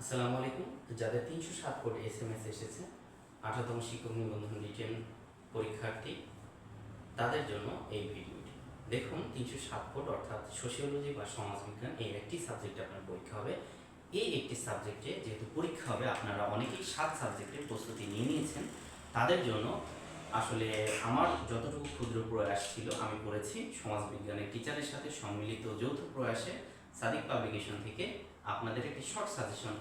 আসসালামু আলাইকুম। যাদের তিনশো সাত কোটি এস এম এস এসেছে, আঠারোতম শিক্ষক নিবন্ধন রিটেন পরীক্ষার্থী, তাদের জন্য এই ভিডিওটি। দেখুন, তিনশো সাত কোট অর্থাৎ সোশিওলজি বা সমাজবিজ্ঞান এই একটি সাবজেক্টে আপনার পরীক্ষা হবে। এই একটি সাবজেক্টে যেহেতু পরীক্ষা হবে, আপনারা অনেকেই সাত সাবজেক্টের প্রস্তুতি নিয়ে নিয়েছেন। তাদের জন্য আসলে আমার যতটুকু ক্ষুদ্র প্রয়াস ছিল, আমি করেছি। সমাজবিজ্ঞানের টিচারের সাথে সম্মিলিত যৌথ প্রয়াসে সাদিক পাবলিকেশন থেকে আপনাদের একটি শর্ট সাজেশন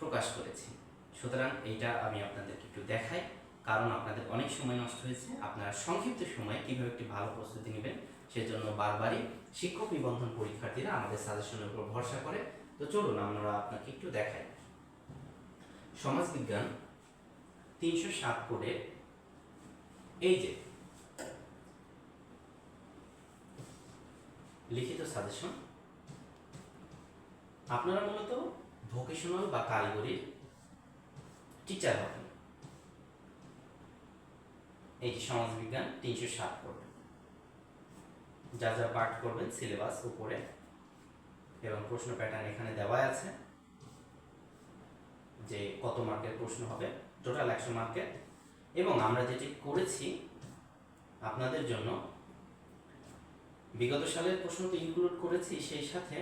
প্রকাশ করেছি। সুতরাং এইটা আমি আপনাদেরকে একটু দেখাই, কারণ আপনাদের অনেক সময় নষ্ট হয়েছে। আপনারা সংক্ষিপ্ত সময়ে কীভাবে একটি ভালো প্রস্তুতি নেবেন সেজন্য বারবারই শিক্ষক নিবন্ধন পরীক্ষার্থীরা আমাদের সাজেশনের উপর ভরসা করে। তো চলুন, আমরা আপনাকে একটু দেখাই। সমাজবিজ্ঞান তিনশো সাত কোডে এই যে লিখিত সাজেশন আপনারা মূলত ভোকেশনাল বা কারিগরির টিচার হবেন। এই যে সমাজবিজ্ঞান তিনশো সাত পড়বে যা যা পাঠ করবেন সিলেবাস উপরে এবং প্রশ্ন প্যাটার্ন এখানে দেওয়া আছে যে কত মার্কের প্রশ্ন হবে টোটাল একশো মার্কের। এবং আমরা যেটি করেছি, আপনাদের জন্য বিগত সালের প্রশ্ন তো ইনক্লুড করেছি, সেই সাথে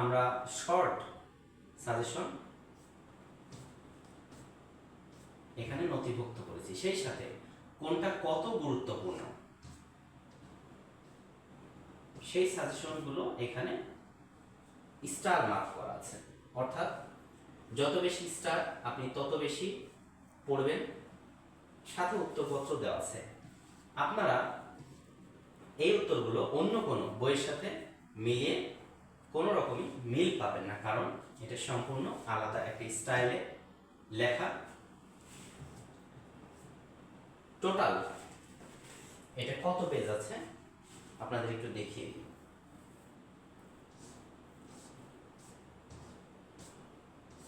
আমরা শর্ট সাজেশন এখানে নথিভুক্ত করেছি। সেই সাথে কোনটা কত গুরুত্বপূর্ণ? সেই সাজেশনগুলো এখানে স্টার মার্ক করা আছে। অর্থাৎ যত বেশি স্টার আপনি তত বেশি পড়বেন, সাথে উত্তরপত্র দেওয়া আছে। আপনারা এই উত্তরগুলো অন্য কোনো বইয়ের সাথে মিলিয়ে কোনো রকমই মিল পাবেন না, কারণ এটা সম্পূর্ণ আলাদা একটা স্টাইলে লেখা। টোটাল এটা কত পেজ আছে? আপনাদের একটু দেখিয়ে দিই।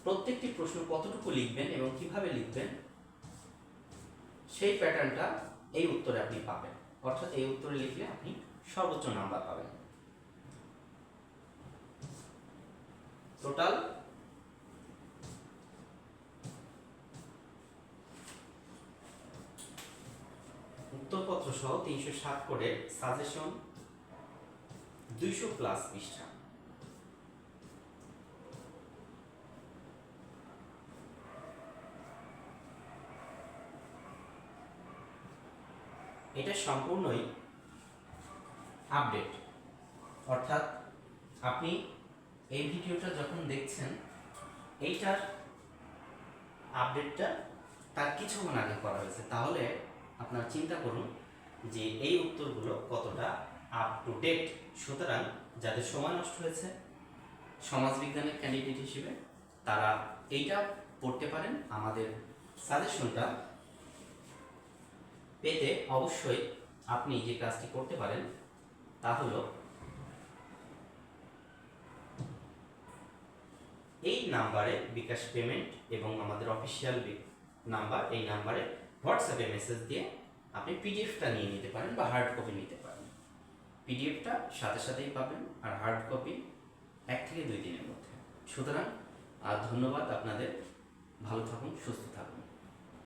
প্রত্যেকটি প্রশ্ন কতটুকু লিখবেন এবং কীভাবে লিখবেন, সেই প্যাটার্নটা এই উত্তরে আপনি পাবেন। অর্থাৎ এই উত্তরে লিখলে আপনি সর্বোচ্চ নাম্বার পাবেন। টোটাল উত্তরপত্র সহ তিনশো সাত কোডের সাজেশন দুইশো প্লাস পৃষ্ঠা। এটা সম্পূর্ণই আপডেট অর্থাৎ আপনি এই ভিডিওটা যখন দেখছেন, এইটার আপডেটটা তার কিছুক্ষণ আগে করা হয়েছে। তাহলে আপনারা চিন্তা করুন যে এই উত্তরগুলো কতটা আপ টু ডেট সুতরাং যাদের সময় নষ্ট হয়েছে, সমাজবিজ্ঞানের ক্যান্ডিডেট হিসেবে তারা এইটা পড়তে পারেন। আমাদের সাজেশনটা পেতে অবশ্যই আপনি যে কাজটি করতে পারেন, তা হলো এই নাম্বারে বিকাশ পেমেন্ট এবং আমাদের অফিসিয়াল নাম্বার, এই নাম্বারে হোয়াটসঅ্যাপে মেসেজ দিয়ে আপনি পিডিএফটা নিয়ে নিতে পারেন বা হার্ড কপি নিতে পারেন। পিডিএফটা সাথে সাথেই পাবেন আর হার্ড কপি এক থেকে দুই দিনের মধ্যে। সুতরাং আর ধন্যবাদ আপনাদের। ভালো থাকুন, সুস্থ থাকুন।